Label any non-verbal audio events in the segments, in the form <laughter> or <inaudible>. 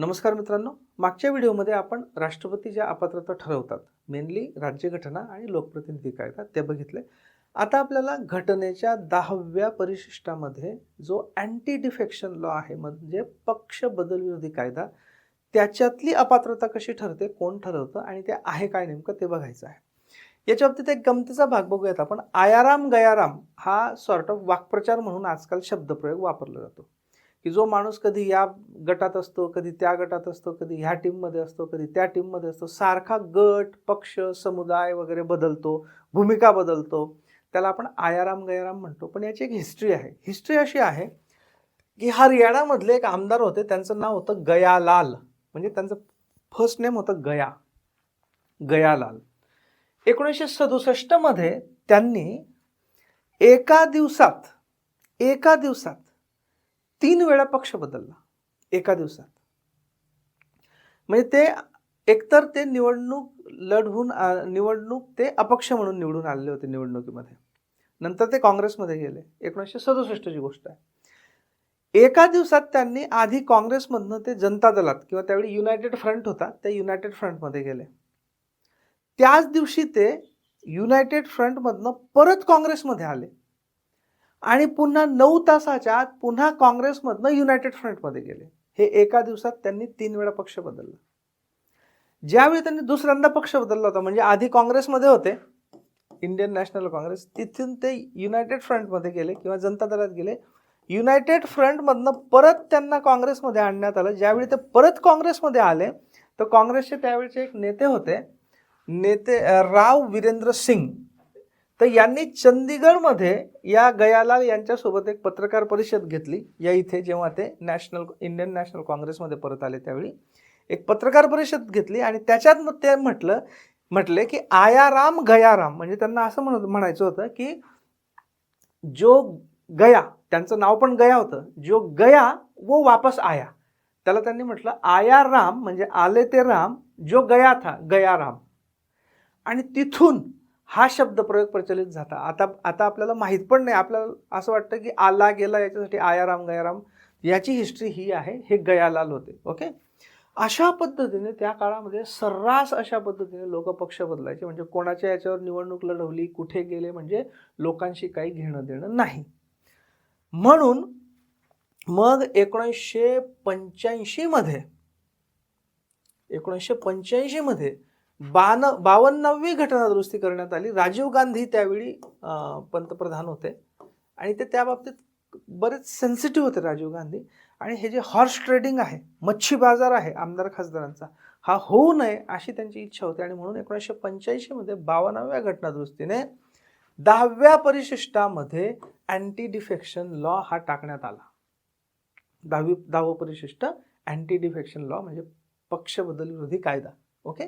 नमस्कार मित्रांनो. मागच्या व्हिडिओमध्ये आपण राष्ट्रपती ज्या अपात्रता ठरवतात मेनली राज्यघटना आणि लोकप्रतिनिधी कायदा ते बघितले. आता आपल्याला घटनेच्या दहाव्या परिशिष्टामध्ये जो अँटी डिफेक्शन लॉ आहे म्हणजे पक्ष बदल विरोधी कायदा त्याच्यातली अपात्रता कशी ठरते कोण ठरवतं आणि ते आहे काय नेमकं ते बघायचं आहे. याच्या बाबतीत एक गमतीचा भाग बघूयात आपण. आयाराम गयाराम हा सॉर्ट ऑफ वाक्प्रचार म्हणून आजकाल शब्दप्रयोग वापरला जातो. की जो माणूस कधी या गटात असतो कधी त्या गटात असतो कधी ह्या टीममध्ये असतो कधी त्या टीममध्ये असतो सारखा गट पक्ष समुदाय वगैरे बदलतो भूमिका बदलतो. त्याला आपण आयाराम गयाराम म्हणतो. पण याची एक हिस्ट्री आहे. हिस्ट्री अशी आहे की हरियाणामधले एक आमदार होते. त्यांचं नाव होतं गयालाल. म्हणजे त्यांचं फर्स्ट नेम होतं गया. गयालाल. एकोणीसशे सदुसष्टमध्ये त्यांनी एका दिवसात एका दिवसात तीन वेळा पक्ष बदलला एका दिवसात. म्हणजे ते एकतर ते निवडणूक लढवून निवडणूक ते अपक्ष म्हणून निवडून आलेले होते निवडणुकीमध्ये. नंतर ते काँग्रेसमध्ये गेले. एकोणीसशे सदुसष्टची गोष्ट आहे. एका दिवसात त्यांनी आधी काँग्रेसमधनं ते जनता दलात किंवा त्यावेळी युनायटेड फ्रंट होता त्या युनायटेड फ्रंटमध्ये गेले. त्याच दिवशी ते युनायटेड फ्रंटमधनं परत काँग्रेसमध्ये आले. आणि पुन्हा नऊ तासाच्या आत पुन्हा काँग्रेसमधनं युनायटेड फ्रंटमध्ये गेले. हे एका दिवसात त्यांनी तीन वेळा पक्ष बदलला. ज्यावेळी त्यांनी दुसऱ्यांदा पक्ष बदलला होता म्हणजे आधी काँग्रेसमध्ये होते इंडियन नॅशनल काँग्रेस तिथून ते युनायटेड फ्रंटमध्ये गेले किंवा जनता दलात गेले. युनायटेड फ्रंटमधनं परत त्यांना काँग्रेसमध्ये आणण्यात आलं. ज्यावेळी ते परत काँग्रेसमध्ये आले तर काँग्रेसचे त्यावेळेचे एक नेते होते नेते राव वीरेंद्र सिंग. तर यांनी चंदीगडमध्ये या गयालाल यांच्यासोबत एक पत्रकार परिषद घेतली. या इथे जेव्हा ते नॅशनल इंडियन नॅशनल काँग्रेसमध्ये परत आले त्यावेळी एक पत्रकार परिषद घेतली आणि त्याच्यात मग ते म्हटलं म्हटले की आयाराम गयाराम म्हणजे त्यांना असं म्हणत म्हणायचं होतं की जो गया त्यांचं नाव पण गया होतं जो गया वो वापस आया. त्याला त्यांनी म्हटलं आया राम म्हणजे आले ते राम जो गया था गया राम आणि तिथून हा शब्द प्रयोग प्रचलित झाला. आता आता आपल्याला माहीत पण नाही. आपल्याला असं वाटतं की आला गेला याच्यासाठी आयाराम गयाराम याची हिस्ट्री ही आहे. हे गयालाल होते. ओके अशा पद्धतीने त्या काळामध्ये सर्रास अशा पद्धतीने लोक पक्ष बदलायचे. म्हणजे कोणाच्या याच्यावर निवडणूक लढवली कुठे गेले म्हणजे लोकांशी काही घेणं देणं नाही. म्हणून मग एकोणीसशे पंच्याऐंशीमध्ये एकोणीसशे पंच्याऐंशीमध्ये बान बावन्नावी घटना दुरुस्ती करण्यात आली. राजीव गांधी त्यावेळी पंतप्रधान होते. आणि ते त्या बाबतीत बरेच सेन्सिटिव्ह होते राजीव गांधी. आणि हे जे हॉर्स ट्रेडिंग आहे मच्छी बाजार आहे आमदार खासदारांचा हा होऊ नये अशी त्यांची इच्छा होती. आणि म्हणून एकोणीसशे पंच्याऐंशीमध्ये बावन्नाव्या घटना दुरुस्तीने दहाव्या परिशिष्टामध्ये अँटी डिफेक्शन लॉ हा टाकण्यात आला. दहावी दहावं परिशिष्ट अँटी डिफेक्शन लॉ म्हणजे पक्ष बदल विरोधी कायदा. ओके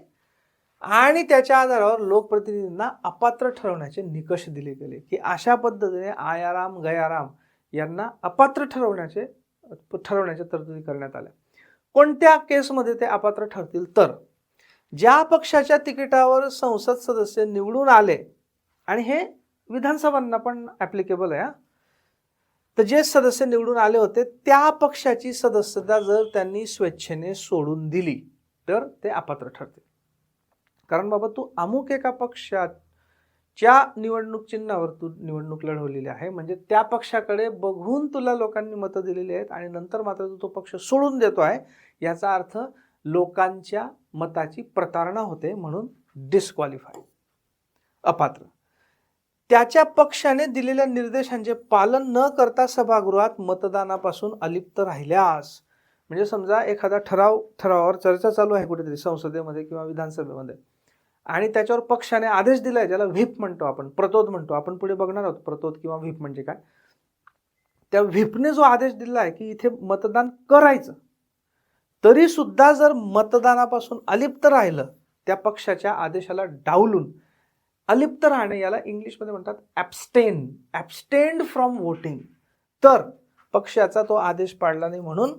आणि त्याच्या आधारावर लोकप्रतिनिधींना अपात्र ठरवण्याचे निकष दिले गेले की अशा पद्धतीने आयाराम गयाराम यांना अपात्र ठरवण्याचे ठरवण्याच्या तरतुदी करण्यात आल्या. कोणत्या केसमध्ये ते अपात्र ठरतील? तर ज्या पक्षाच्या तिकिटावर संसद सदस्य निवडून आले आणि हे विधानसभांना पण ॲप्लिकेबल आहे तर जे सदस्य निवडून आले होते त्या पक्षाची सदस्यता जर त्यांनी स्वेच्छेने सोडून दिली तर ते अपात्र ठरते कारण बाबा तू अमुक एका पक्षाच्या निवडणूक चिन्हावर तू निवडणूक लढवलेली आहे. म्हणजे त्या पक्षाकडे बघून तुला लोकांनी मतं दिलेली आहेत आणि नंतर मात्र तू तो पक्ष सोडून देतो आहे याचा अर्थ लोकांच्या मताची प्रतारणा होते म्हणून डिस्क्वालिफाय अपात्र. त्याच्या पक्षाने दिलेल्या निर्देशांचे पालन न करता सभागृहात मतदानापासून अलिप्त राहिल्यास म्हणजे समजा एखादा ठराव ठरावावर चर्चा चालू आहे कुठेतरी संसदेमध्ये किंवा विधानसभेमध्ये आणि त्याच्यावर पक्षाने आदेश दिलाय ज्याला व्हीप म्हणतो आपण प्रतोद म्हणतो. आपण पुढे बघणार आहोत प्रतोद किंवा व्हीप म्हणजे काय. त्या व्हीपने जो आदेश दिला आहे की इथे मतदान करायचं. तरी सुद्धा जर मतदानापासून अलिप्त राहिलं त्या पक्षाच्या आदेशाला डावलून अलिप्त राहणे याला इंग्लिशमध्ये म्हणतात ॲबस्टेन ॲबस्टेंड फ्रॉम वोटिंग तर पक्षाचा तो आदेश पाडला नाही म्हणून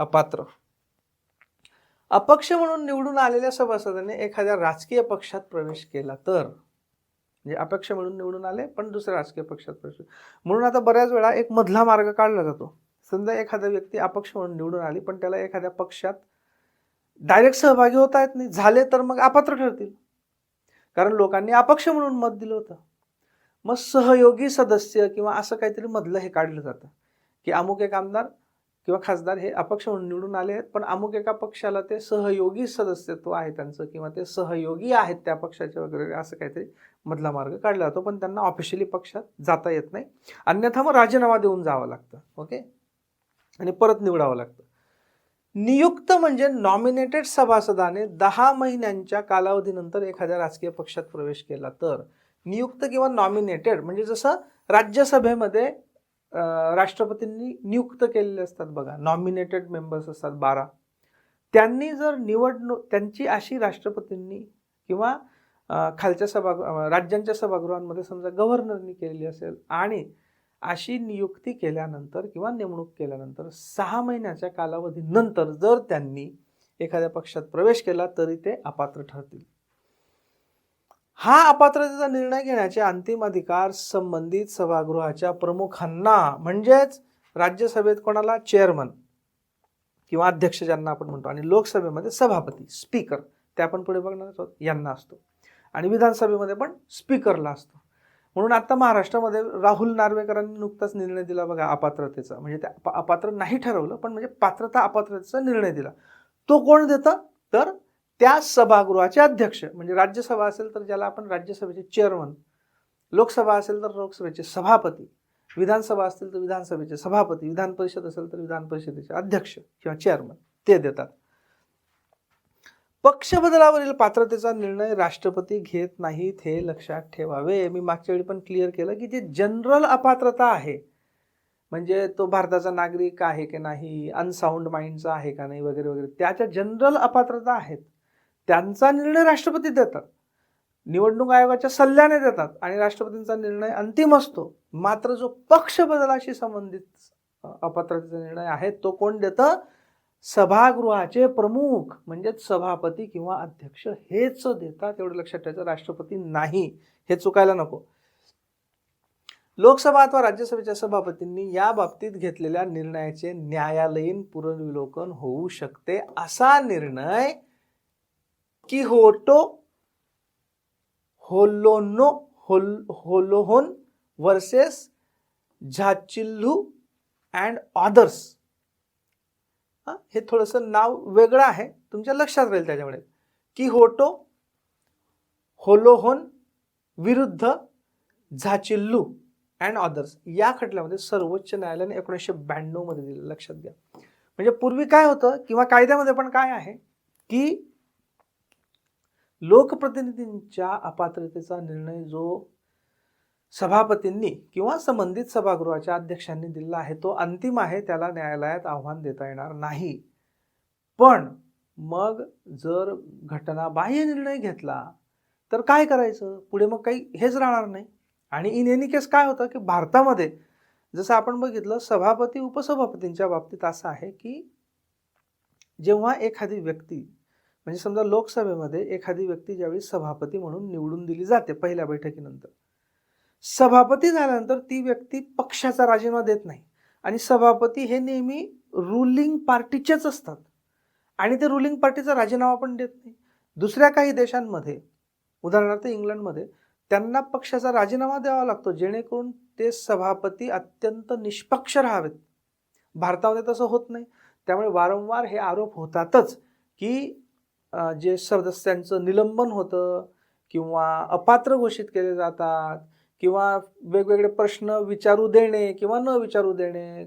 अपात्र. अपक्ष म्हणून निवडून आलेल्या सभासदांनी एखाद्या राजकीय पक्षात प्रवेश केला तर म्हणजे अपक्ष म्हणून निवडून आले पण दुसऱ्या राजकीय पक्षात प्रवेश म्हणून आता बऱ्याच वेळा एक मधला मार्ग काढला जातो. समजा एखादा व्यक्ती अपक्ष म्हणून निवडून आली पण त्याला एखाद्या पक्षात डायरेक्ट सहभागी होता येत नाही झाले तर मग अपात्र ठरतील. कारण लोकांनी अपक्ष म्हणून मत दिलं होतं. मग सहयोगी सदस्य किंवा असं काहीतरी मधलं हे काढलं जातं. की अमुक एक आमदार किंवा खासदार हे अपक्ष म्हणून निवडून आले आहेत पण अमुक एका पक्षाला ते सहयोगी सदस्यत्व आहे त्यांचं किंवा ते सहयोगी आहेत त्या पक्षाचे वगैरे असं काहीतरी मधला मार्ग काढला जातो पण त्यांना ऑफिशियली पक्षात जाता येत नाही. अन्यथा मग राजीनामा देऊन जावं लागतं ओके? आणि परत निवडावं लागतं. नियुक्त म्हणजे नॉमिनेटेड सभासदाने दहा महिन्यांच्या कालावधीनंतर एखाद्या राजकीय पक्षात प्रवेश केला तर नियुक्त किंवा नॉमिनेटेड म्हणजे जसं राज्यसभेमध्ये राष्ट्रपतींनी नियुक्त केलेले असतात बघा. नॉमिनेटेड मेंबर्स असतात बारा. त्यांनी जर निवडणूक त्यांची अशी राष्ट्रपतींनी किंवा खालच्या सभागृह राज्यांच्या सभागृहांमध्ये समजा गव्हर्नरनी केलेली असेल आणि अशी नियुक्ती केल्यानंतर किंवा नेमणूक केल्यानंतर सहा महिन्याच्या कालावधीनंतर जर त्यांनी एखाद्या पक्षात प्रवेश केला तरी ते अपात्र ठरतील. हा अपात्रतेचा निर्णय घेण्याचे अंतिम अधिकार संबंधित सभागृहाच्या प्रमुखांना म्हणजेच राज्यसभेत कोणाला? चेअरमन किंवा अध्यक्ष ज्यांना आपण म्हणतो. आणि लोकसभेमध्ये सभापती स्पीकर ते आपण पुढे बघणार आहोत. यांना असतो. आणि विधानसभेमध्ये पण स्पीकरला असतो. म्हणून आता महाराष्ट्रामध्ये राहुल नार्वेकरांनी नुकताच निर्णय दिला बघा अपात्रतेचा. म्हणजे त्या अपात्र नाही ठरवलं पण म्हणजे पात्रता अपात्रतेचा निर्णय दिला. तो कोण देतं? तर त्या सभागृहाचे अध्यक्ष म्हणजे राज्यसभा असेल तर ज्याला आपण राज्यसभेचे चेअरमन लोकसभा असेल तर लोकसभेचे सभापती विधानसभा असतील तर विधानसभेचे सभापती विधान परिषद असेल तर विधान परिषदेचे अध्यक्ष किंवा चेअरमन ते देतात. पक्ष बदलावरील पात्रतेचा निर्णय राष्ट्रपती घेत नाहीत हे लक्षात ठेवावे. मी मागच्या वेळी पण क्लिअर केलं की जे जनरल अपात्रता आहे म्हणजे तो भारताचा नागरिक आहे की नाही अनसाऊंड माइंडचा आहे का नाही वगैरे वगैरे त्याच्या जनरल अपात्रता आहेत. त्यांचा निर्णय राष्ट्रपती देतात. निवडणूक आयोगाच्या सल्ल्याने देतात आणि राष्ट्रपतींचा निर्णय अंतिम असतो. मात्र जो पक्ष बदलाशी संबंधित अपात्रतेचा निर्णय आहे तो कोण देतं? सभागृहाचे प्रमुख म्हणजेच सभापती किंवा अध्यक्ष हेच देतात एवढं लक्षात ठेवायचं राष्ट्रपती नाही. हे चुकायला नको. लोकसभा अथवा राज्यसभेच्या सभापतींनी या बाबतीत घेतलेल्या निर्णयाचे न्यायालयीन पुनर्विलोकन होऊ शकते असा निर्णय की होटो होलोनो होल होलोहोन वर्सेस झाचिल्लू अँड ऑदर्स हे थोडंसं नाव वेगळं आहे. तुमच्या लक्षात राहील त्याच्यामुळे किहोटो होलोहोन विरुद्ध झाचिल्लू अँड ऑदर्स या खटल्यामध्ये सर्वोच्च न्यायालयाने एकोणीसशे ब्याण्णवमध्ये दिलं लक्षात घ्या. म्हणजे पूर्वी काय होतं किंवा कायद्यामध्ये पण काय आहे की लोकप्रतिनिधींच्या अपात्रतेचा निर्णय जो सभापतींनी किंवा संबंधित सभागृहाच्या अध्यक्षांनी दिलेला आहे तो अंतिम आहे त्याला न्यायालयात आव्हान देता येणार नाही. पण मग जर घटना बाह्य निर्णय घेतला तर काय करायचं? पुढे मग काही हेच राहणार नाही. आणि इन एनी केस काय होतं की भारतामध्ये जसं आपण बघितलं सभापती उपसभापतींच्या बाबतीत असं आहे की जेव्हा एखादी व्यक्ती म्हणजे समजा लोकसभेमध्ये एखादी व्यक्ती ज्यावेळी सभापती म्हणून निवडून दिली जाते पहिल्या बैठकीनंतर सभापती झाल्यानंतर ती व्यक्ती पक्षाचा राजीनामा देत नाही आणि सभापती हे नेहमी रुलिंग पार्टीचेच असतात आणि ते रुलिंग पार्टीचा राजीनामा पण देत नाही. दुसऱ्या काही देशांमध्ये उदाहरणार्थ इंग्लंडमध्ये त्यांना पक्षाचा राजीनामा द्यावा लागतो जेणेकरून ते सभापती अत्यंत निष्पक्ष राहावेत. भारतामध्ये तसं होत नाही. त्यामुळे वारंवार हे आरोप होतातच की जे सदस्यांचं निलंबन होतं किंवा अपात्र घोषित केले जातात किंवा वेगवेगळे प्रश्न विचारू देणे किंवा न विचारू देणे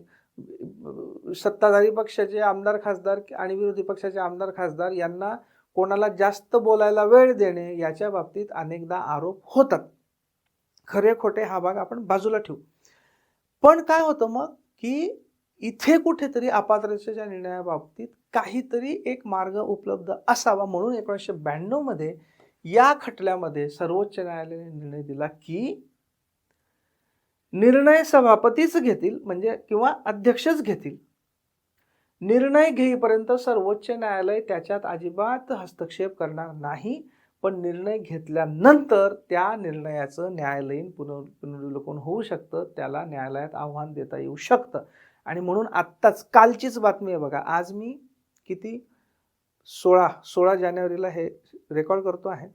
सत्ताधारी पक्षाचे आमदार खासदार आणि विरोधी पक्षाचे आमदार खासदार यांना कोणाला जास्त बोलायला वेळ देणे याच्या बाबतीत अनेकदा आरोप होतात. खरे खोटे हा भाग आपण बाजूला ठेवू. पण काय होतं मग की इथे कुठेतरी अपात्रतेच्या निर्णयाबाबतीत काहीतरी एक मार्ग उपलब्ध असावा म्हणून एकोणीसशे ब्याण्णवमध्ये या खटल्यामध्ये सर्वोच्च न्यायालयाने निर्णय दिला की निर्णय सभापतीच घेतील म्हणजे किंवा अध्यक्षच घेतील. निर्णय घेईपर्यंत सर्वोच्च न्यायालय त्याच्यात अजिबात हस्तक्षेप करणार नाही पण निर्णय घेतल्यानंतर त्या निर्णयाचं न्यायालयीन पुनर् पुनर्विलोकन होऊ शकतं त्याला न्यायालयात आव्हान देता येऊ शकतं. आणि म्हणून आत्ताच कालचीच बातमी आहे बघा. आज मी किती सोळा सोळा जानेवारीला हे रेकॉर्ड करतो आहे.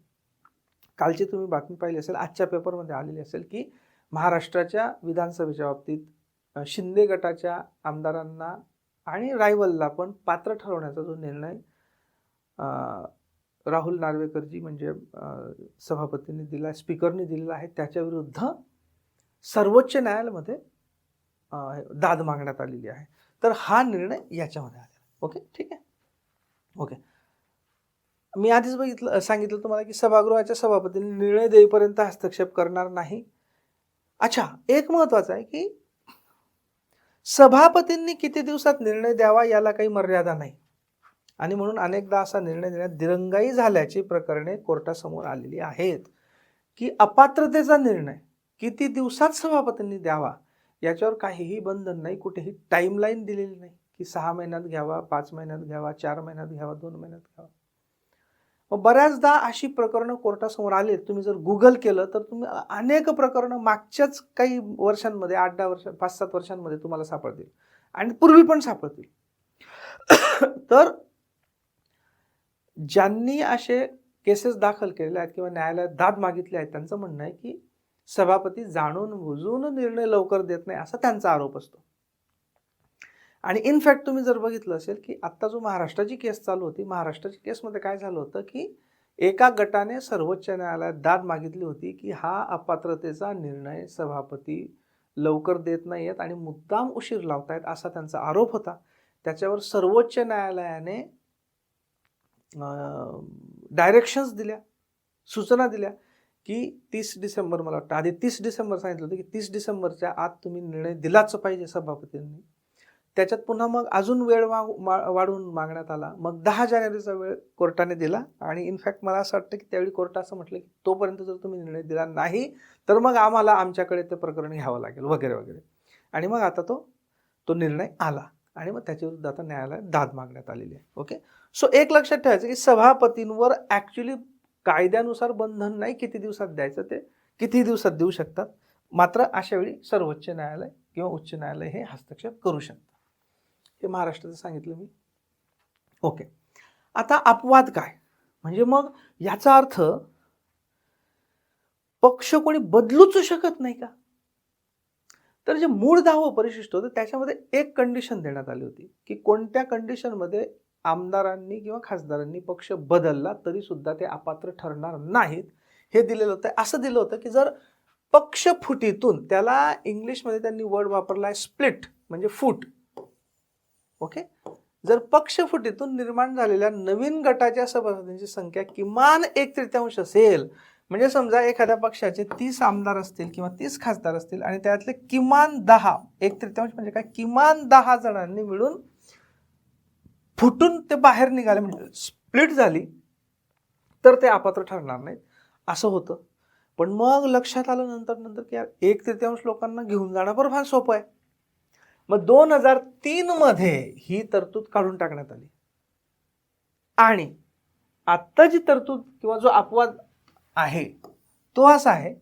कालची तुम्ही बातमी पाहिली असेल आजच्या पेपरमध्ये आलेली असेल की महाराष्ट्राच्या विधानसभेच्या बाबतीत शिंदे गटाच्या आमदारांना आणि रायवलला पण पात्र ठरवण्याचा जो निर्णय राहुल नार्वेकरजी म्हणजे सभापतींनी दिला स्पीकरनी दिलेला आहे त्याच्याविरुद्ध सर्वोच्च न्यायालयामध्ये दाद मागण्यात आलेली आहे. तर हा निर्णय याच्यामध्ये आलेला ओके? ठीक आहे? ओके. मी आधीच बघितलं सांगितलं तुम्हाला की सभागृहाच्या सभापतींनी निर्णय देईपर्यंत हस्तक्षेप करणार नाही. अच्छा एक महत्वाचं आहे की सभापतींनी किती दिवसात निर्णय द्यावा याला काही मर्यादा नाही. आणि म्हणून अनेकदा असा निर्णय देण्यात दिरंगाई झाल्याची प्रकरणे कोर्टासमोर आलेली आहेत. की अपात्रतेचा निर्णय किती दिवसात सभापतींनी द्यावा याच्यावर काहीही बंधन नाही कुठेही टाईमलाईन दिलेली नाही की सहा महिन्यात घ्यावा पाच महिन्यात घ्यावा चार महिन्यात घ्यावा दोन महिन्यात घ्यावा. मग बऱ्याचदा अशी प्रकरणं कोर्टासमोर आली तुम्ही जर गुगल केलं तर तुम्ही अनेक प्रकरणं मागच्याच काही वर्षांमध्ये आठ दहा वर्ष पाच सात वर्षांमध्ये तुम्हाला सापडतील आणि पूर्वी पण सापडतील. <coughs> तर ज्यांनी असे केसेस दाखल केलेले आहेत किंवा न्यायालयात दाद मागितले आहेत त्यांचं म्हणणं आहे की सभापती जाणून बुजून निर्णय लवकर देत नाही असा त्यांचा आरोप असतो. आणि इनफॅक्ट तुम्ही जर बघितलं असेल की आत्ता जो महाराष्ट्राची केस चालू होती महाराष्ट्राच्या केसमध्ये काय झालं होतं की एका गटाने सर्वोच्च न्यायालयात दाद मागितली होती की हा अपात्रतेचा निर्णय सभापती लवकर देत नाही आहेत आणि मुद्दाम उशीर लावतायत असा त्यांचा आरोप होता. त्याच्यावर सर्वोच्च न्यायालयाने डायरेक्शन्स दिल्या सूचना दिल्या. की तीस डिसेंबर मला वाटतं. आधी तीस डिसेंबर सांगितलं होतं की तीस डिसेंबरच्या आत तुम्ही निर्णय दिलाच पाहिजे सभापतींनी. त्याच्यात पुन्हा मग अजून वेळ वा- मा- वाढवून मागण्यात आला. मग दहा जानेवारीचा वेळ कोर्टाने दिला आणि इनफॅक्ट मला असं वाटतं की त्यावेळी कोर्ट असं म्हटलं की तोपर्यंत जर तुम्ही निर्णय दिला नाही तर मग आम्हाला आमच्याकडे ते प्रकरण घ्यावं लागेल वगैरे वगैरे. आणि मग आता तो तो निर्णय आला. आणि मग त्याच्याविरुद्ध आता न्यायालयात दाद मागण्यात आलेली आहे. ओके? सो एक लक्षात ठेवायचं की सभापतींवर ॲक्च्युली कायद्यानुसार बंधन नाही किती दिवसात द्यायचं ते किती दिवसात देऊ शकतात? मात्र अशा वेळी सर्वोच्च न्यायालय किंवा उच्च न्यायालय हे हस्तक्षेप करू शकतात. हे महाराष्ट्राचं सांगितलं मी. ओके. आता अपवाद काय? म्हणजे मग याचा अर्थ पक्ष कोणी बदलूच शकत नाही का? तर जे मूळ दावं परिशिष्ट होतं त्याच्यामध्ये एक कंडिशन देण्यात आली होती की कोणत्या कंडिशनमध्ये आमदारांनी किंवा खासदारांनी पक्ष बदलला तरी सुद्धा ते अपात्र ठरणार नाहीत. हे दिलेलं होतं असं दिलं होतं की जर पक्ष फुटीतून त्याला इंग्लिशमध्ये त्यांनी वर्ड वापरला आहे स्प्लिट म्हणजे फूट. ओके? जर पक्ष फुटीतून निर्माण झालेल्या नवीन गटाच्या सभासदांची संख्या किमान एक तृतीयांश असेल म्हणजे समजा एखाद्या पक्षाचे तीस आमदार असतील किंवा तीस खासदार असतील आणि त्यातले किमान दहा एक तृतीयांश म्हणजे काय? किमान दहा जणांनी मिळून फुटून ते बाहेर निघाले म्हणजे स्प्लिट झाली तर ते अपात्र ठरणार नाहीत. असं होतं. पण मग लक्षात आलं नंतर नंतर की यार एक तृतीयांश लोकांना घेऊन जाणं बरं फार सोपं आहे. मग दोन हजार तीनमध्ये ही तरतूद काढून टाकण्यात आली. आणि आत्ता जी तरतूद किंवा जो अपवाद आहे तो असा आहे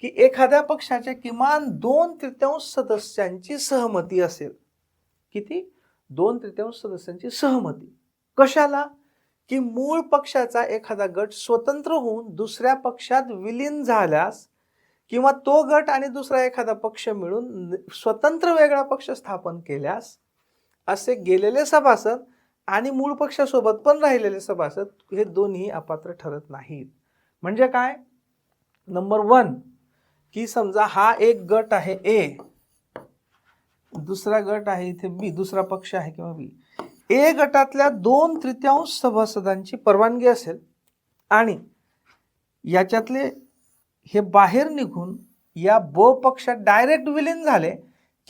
की एखाद्या पक्षाच्या किमान दोन तृतीयांश सदस्यांची सहमती असेल. किती? दोन तृतीयांश सदस्यांची सहमती. कशाला? की मूळ पक्षाचा एखादा गट स्वतंत्र होऊन दुसऱ्या पक्षात विलीन झाल्यास किंवा तो गट आणि दुसरा एखादा पक्ष मिळून स्वतंत्र वेगळा पक्ष स्थापन केल्यास असे गेलेले सभासद आणि मूळ पक्षासोबत पण राहिलेले सभासद हे दोन्ही अपात्र ठरत नाहीत. म्हणजे काय? नंबर वन की समजा हा एक गट आहे ए दुसरा गट आहे इथे बी दुसरा पक्ष आहे किंवा बी. ए गटातल्या दोन तृतीयांश सभासदांची परवानगी असेल आणि याच्यातले हे बाहेर निघून या ब पक्षात डायरेक्ट विलीन झाले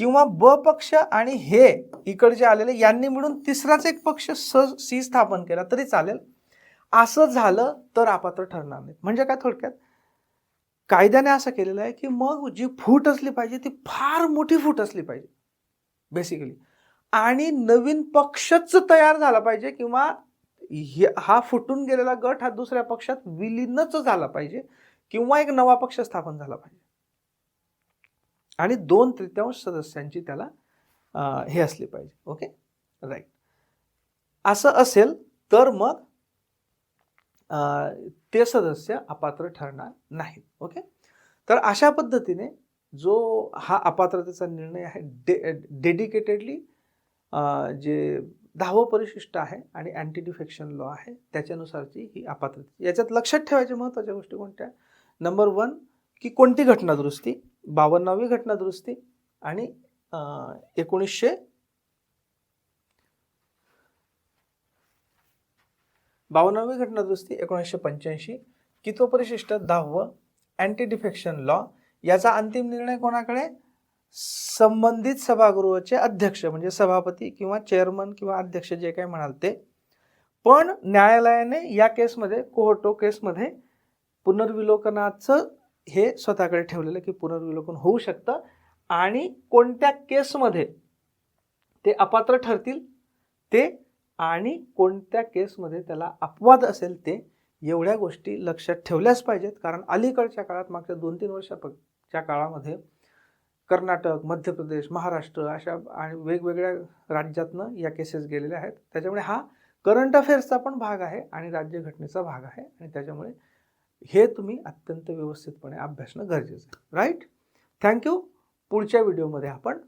किंवा ब पक्ष आणि हे इकडचे आलेले यांनी मिळून तिसराच एक पक्ष स सी स्थापन केला तरी चालेल. असं झालं तर अपात्र ठरणार नाही म्हणजे काय थोडक्यात? कायद्याने असं केलेलं आहे की मग जी फूट असली पाहिजे ती फार मोठी फूट असली पाहिजे. बेसिकली आणि नवीन पक्षच तयार झाला पाहिजे किंवा हे- हा फुटून गेलेला गट हा दुसऱ्या पक्षात विलीनच झाला पाहिजे किंवा एक नवा पक्ष स्थापन झाला पाहिजे. आणि दोन तृतीयांश सदस्यांची त्याला हे असली पाहिजे. ओके राईट असं असेल तर मग ते सदस्य अपात्र ठरणार नाहीत. ओके तर अशा पद्धतीने जो हा अपात्रतेचा निर्णय आहे डे डेडिकेटेडली जे दहावं परिशिष्ट आहे आणि अँटी डिफेक्शन लॉ आहे त्याच्यानुसारची ही अपात्रता. याच्यात लक्षात ठेवायच्या महत्त्वाच्या गोष्टी कोणत्या? नंबर वन की कोणती घटना दुरुस्ती बावन्नावी घटना दुरुस्ती आणि एकोणीसशे बावन्नावी घटना दुरुस्ती एकोणीसशे पंच्याऐंशी की तो परिशिष्ट दहावं अँटी डिफेक्शन लॉ याचा अंतिम निर्णय कोणाकडे? संबंधित सभागृहाचे अध्यक्ष म्हणजे सभापती किंवा चेअरमन किंवा अध्यक्ष जे काही म्हणाल ते. पण न्यायालयाने या केसमध्ये कोहटो केसमध्ये पुनर्विलोकनाचं हे स्वतःकडे ठेवलेलं की पुनर्विलोकन होऊ शकतं. आणि कोणत्या केसमध्ये ते अपात्र ठरतील ते आणि कोणत्या केसमध्ये त्याला अपवाद असेल ते एवढ्या गोष्टी लक्षात ठेवल्याच पाहिजेत. कारण अलीकडच्या काळात मागच्या दोन तीन वर्षाच्या काळामध्ये कर्नाटक मध्य प्रदेश महाराष्ट्र अशा आणि वेगवेगळ्या राज्यातनं या केसेस गेलेल्या आहेत. त्याच्यामुळे हा करंट अफेअर्सचा पण भाग आहे आणि राज्यघटनेचा भाग आहे आणि त्याच्यामुळे हे तुम्ही अत्यंत व्यवस्थितपणे अभ्यासणं गरजेचं आहे. राईट थँक्यू पुढच्या व्हिडिओमध्ये आपण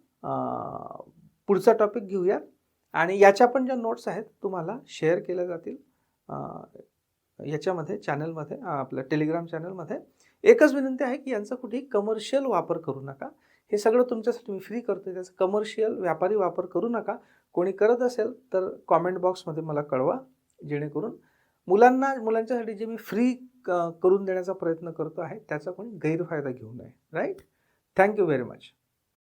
पुढचा टॉपिक घेऊया. आणि याच्या पण ज्या नोट्स आहेत तुम्हाला शेअर केल्या जातील. ह्याच्यामध्ये याच्यामध्ये चॅनलमध्ये आपल्या टेलिग्राम चॅनलमध्ये एकच विनंती आहे की यांचा कुठेही कमर्शियल वापर करू नका. हे सगळं तुमच्यासाठी मी फ्री करतो त्याचा कमर्शियल व्यापारी वापर करू नका. कोणी करत असेल तर कॉमेंट बॉक्समध्ये मला कळवा जेणेकरून मुलांना मुलांच्यासाठी जे मी फ्री करून देण्याचा प्रयत्न करतो आहे त्याचा कोणी गैरफायदा घेऊ नये. Right thank you very much